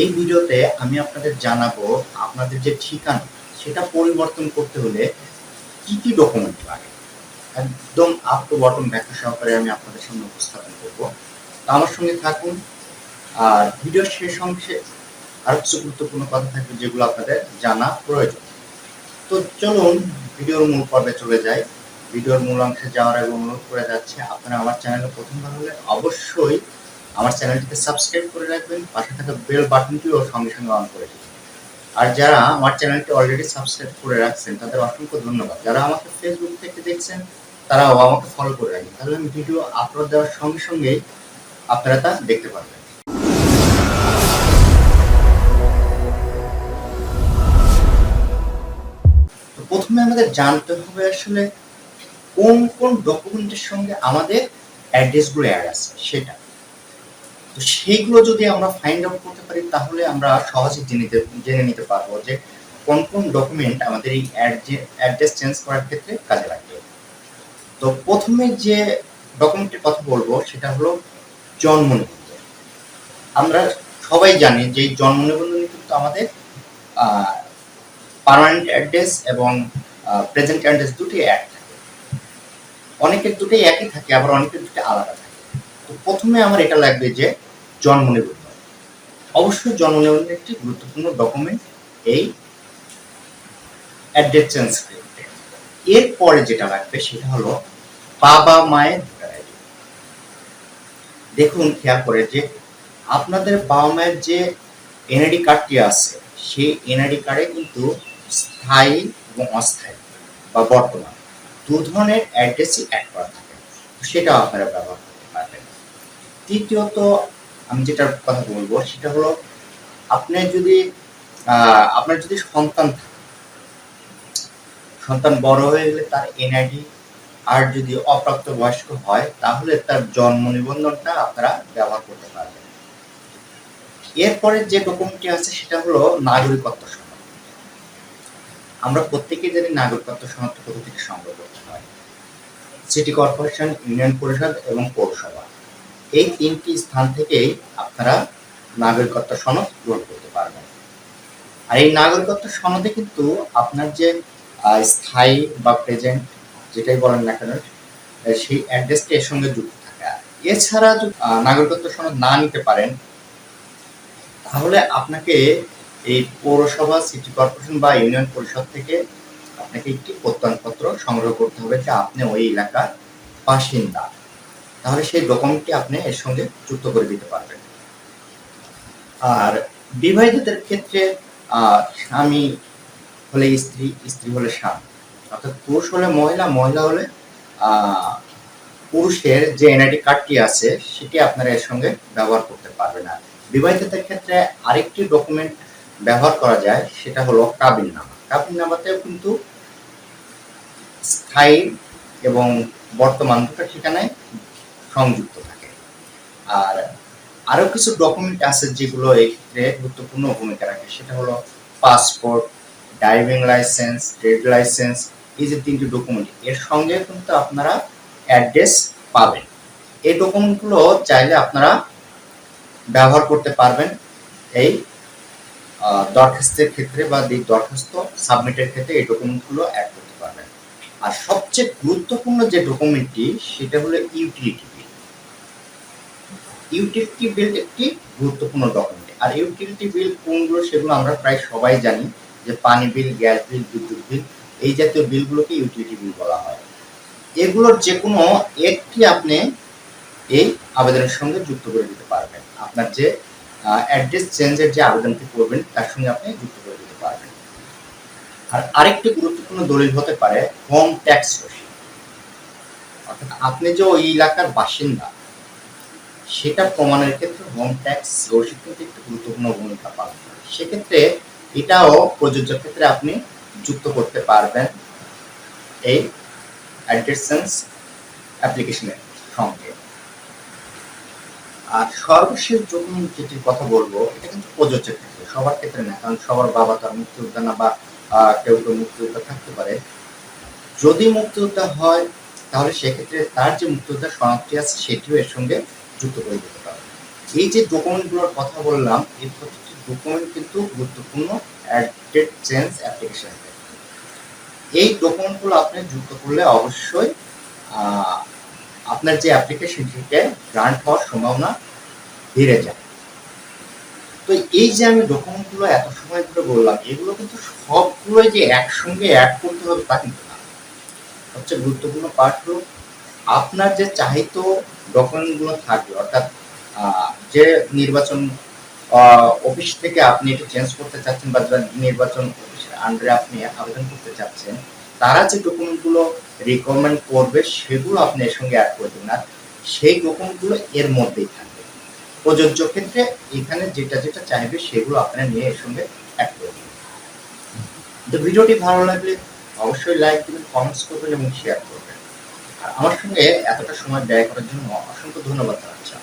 এই ভিডিওতে আমি আপনাদের জানাব আপনাদের যে ঠিকানা, সেটা পরিবর্তন করতে হলে কি কি ডকুমেন্ট লাগে। একদম আপ টু বটম ব্যাখ্যা সহকারে আমি আপনাদের সামনে উপস্থাপন করব। আমার সঙ্গে থাকুন। আর ভিডিওর শেষ অংশে আরও কিছু গুরুত্বপূর্ণ কথা থাকবে যেগুলো আপনাদের জানা প্রয়োজন। তো চলুন ভিডিওর মূল পর্বে চলে যাই। ভিডিওর মূল অংশে যাওয়ার আগে অনুরোধ করে যাচ্ছে, আপনারা আমার চ্যানেলে প্রথমবার হলে অবশ্যই আমার চ্যানেলটিকে সাবস্ক্রাইব করে রাখবেন, পাশে থাকা বেল বাটনটিও সঙ্গে সঙ্গে অন করে দিন আর যারা আমার চ্যানেলটি অলরেডি সাবস্ক্রাইব করে রাখছেন, তাদের অসংখ্য ধন্যবাদ। যারা আমাকে ফেসবুক থেকে দেখছেন, তারাও আমাকে ফলো করে রাখবেন। তাহলে আমি ভিডিও আপলোড দেওয়ার সঙ্গে সঙ্গেই আপনারা তা দেখতে পারবেন। প্রথমে আমাদের জানতে হবে আসলে কোন কোন ডকুমেন্টের সঙ্গে আমাদের অ্যাড্রেসগুলো অ্যাড আছে, সেটা। তো সেইগুলো যদি আমরা ফাইন্ড আউট করতে পারি, তাহলে আমরা সহজে জেনে জেনে নিতে পারব যে কোন কোন ডকুমেন্ট আমাদের এই অ্যাড্রেস চেঞ্জ করার ক্ষেত্রে কাজে লাগবে। তো প্রথমে যে ডকুমেন্টের কথা বলব, সেটা হলো জন্ম নিবন্ধন। আমরা সবাই জানি যে জন্ম নিবন্ধনে কিন্তু আমাদের পার্মানেন্ট অ্যাড্রেস এবং প্রেজেন্ট অ্যাড্রেস দুটি থাকে অনেকের দুটোই একই থাকে, আবার অনেকের দুটো আলাদা থাকে। তো প্রথমে আমার এটা লাগবে যে জন্ম নিবন্ধন। অবশ্যই জন্ম নিবন্ধন একটি গুরুত্বপূর্ণ ডকুমেন্ট এই অ্যাড্রেস চেঞ্জ করতে এরপরে যেটা লাগবে সেটা হলো বাবা মায়ের ভোটার আইডি। দেখুন, খেয়াল করে যে আপনাদের বাবা মায়ের যে এনআইডি কার্ডটি আছে, সেই এনআইডি কার্ডে কিন্তু স্থায়ী এবং অস্থায়ী বা বর্তমান। দু ধরনের অ্যাড্রেসই অ্যাড করা থাকে। সেটাও আপনারা ব্যবহার করতে পারবেন। তৃতীয়ত, আমি যেটার কথা বলব, সেটা হলো আপনি যদি আপনার যদি সন্তান থাকে, সন্তান বড় হয়ে গেলে তার এনআইডি আর যদি অপ্রাপ্ত বয়স্ক হয়, তাহলে তার জন্ম নিবন্ধনটা আপনারা ব্যবহার করতে পারবেন। এরপরে যে ডকুমেন্টটি আছে, সেটা হলো নাগরিকত্ব আমরা প্রত্যেকেই জানি নাগরিকত্ব কোথা থেকে সংগ্রহ করতে হয়। সিটি কর্পোরেশন, ইউনিয়ন পরিষদ এবং পৌরসভা। এই তিনটি স্থান থেকেই আপনারা নাগরিকত্ব সনদ গ্রহণ করতে পারবেন। আর এই নাগরিকত্ব সনদে কিন্তু আপনার যে স্থায়ী বা প্রেজেন্ট যেটাই বলেন না কেন সেই অ্যাড্রেসটা এর সঙ্গে যুক্ত থাকে। এছাড়া যদি নাগরিকত্ব সনদ না নিতে পারেন, তাহলে আপনাকে এই পৌরসভা সিটি কর্পোরেশন বা ইউনিয়ন পরিষদ থেকে আপনাকে একটি প্রত্যয়নপত্র সংগ্রহ করতে হবে যে আপনি ওই এলাকার বাসিন্দা। তাহলে সেই ডকুমেন্টটি আপনি এর সঙ্গে যুক্ত করে দিতে পারবেন। আর বিবাহিতদের ক্ষেত্রে স্বামী হলে স্ত্রী স্ত্রী হলে স্বামী। অর্থাৎ পুরুষ হলে মহিলা মহিলা হলে পুরুষের যে এনআইডি কার্ডটি আছে, সেটি আপনারা এর সঙ্গে ব্যবহার করতে পারবেন না। বিবাহিতদের ক্ষেত্রে আরেকটি ডকুমেন্ট ব্যবহার করা যায়, সেটা হলো কাবিন নামা। কাবিন নামাতেও কিন্তু স্থায়ী এবং বর্তমান দুটো ঠিকানায় সংযুক্ত থাকে। আর আরও কিছু ডকুমেন্ট আছে যেগুলো এই ক্ষেত্রে গুরুত্বপূর্ণ ভূমিকা রাখে। সেটা হলো passport driving licence trade licence এই যে তিনটি ডকুমেন্ট এর সঙ্গে কিন্তু আপনারা অ্যাড্রেস পাবেন। এই ডকুমেন্টগুলো চাইলে আপনারা ব্যবহার করতে পারবেন এই দরখাস্তের ক্ষেত্রে বা দরখাস্ত সাবমিটের ক্ষেত্রে এই ডকুমেন্টগুলো অ্যাড করতে পারবেন। আর সবচেয়ে গুরুত্বপূর্ণ যে ডকুমেন্টটি সেটা হলো ইউটিলিটি বিল ইউটিলিটি বিল একটি গুরুত্বপূর্ণ ডকুমেন্ট আর ইউটিলিটি বিল কোনগুলো সেগুলো আমরা প্রায় সবাই জানি, যে পানি বিল গ্যাস বিল বিদ্যুৎ বিল এই জাতীয় বিলগুলোকে ইউটিলিটি বিল বলা হয়। এগুলোর যে কোনো একটি আপনি এই আবেদনের সঙ্গে যুক্ত করে দিতে পারবেন। আপনার যে অ্যাড্রেস চেঞ্জের যে আবেদনটি করবেন, তার সঙ্গে আপনি যুক্ত করে দিতে পারবেন। আর আরেকটি গুরুত্বপূর্ণ দলিল হতে পারে হোম ট্যাক্স রসিদ অর্থাৎ আপনি যে ওই এলাকার বাসিন্দা সেটা প্রমাণের ক্ষেত্রে হোম ট্যাক্স রসিদ কিন্তু একটি গুরুত্বপূর্ণ ভূমিকা পালন করে। সেক্ষেত্রে এটাও প্রযোজ্য ক্ষেত্রে আপনি যুক্ত করতে পারবেন এই অ্যাড্রেস অ্যাপ্লিকেশনের সঙ্গে। আর সর্বশেষ যখন যেটির কথা বলব, এটা কিন্তু প্রযোজ্য ক্ষেত্রে। সবার ক্ষেত্রে না, কারণ সবার বাবা তার মুক্তিযোদ্ধা না বা কেউ কেউ মুক্তিযোদ্ধা থাকতে পারে। যদি মুক্তিযোদ্ধা হয়, তাহলে সেক্ষেত্রে তার যে মুক্তিযোদ্ধা সনদটি আছে, সেটিও এর সঙ্গে যুক্ত করে দিতে পারবেন এই যে ডকুমেন্টগুলোর কথা বললাম, এই প্রত্যেকটি ডকুমেন্ট কিন্তু গুরুত্বপূর্ণ অ্যাডেড চেঞ্জ অ্যাপ্লিকেশন এই ডকুমেন্টগুলো আপনি যুক্ত করলে অবশ্যই আপনার যে অ্যাপ্লিকেশনটিতে গ্রান্ট হওয়ার সম্ভাবনা বেড়ে যায়। তো এই যে আমি ডকুমেন্টগুলো এত সময় ধরে বললাম, এগুলো কিন্তু সবগুলোই যে একসঙ্গে অ্যাড করতে হবে তা কিন্তু না। সবচেয়ে গুরুত্বপূর্ণ পার্ট হলো আপনার যে চাহিত ডকুমেন্টগুলো থাকবে, অর্থাৎ যে নির্বাচন অফিস থেকে আপনি এটা চেঞ্জ করতে চাচ্ছেন বা নির্বাচন অফিসের আন্ডারে আপনি আবেদন করতে চাচ্ছেন তারা যে ডকুমেন্টগুলো রিকমেন্ড করবে, সেগুলো আপনি এর সঙ্গে অ্যাড করে দিন আর সেই ডকুমেন্টগুলো এর মধ্যেই থাকবে। প্রযোজ্য ক্ষেত্রে এখানে যেটা যেটা চাইবে, সেগুলো আপনারা নিয়ে এর সঙ্গে অ্যাড করে দেবেন। তো ভিডিওটি ভালো লাগলে অবশ্যই লাইক দিবেন কমেন্টস করবেন এবং শেয়ার করবেন। আর আমার সঙ্গে এতটা সময় ব্যয় করার জন্য অসংখ্য ধন্যবাদ জানাচ্ছি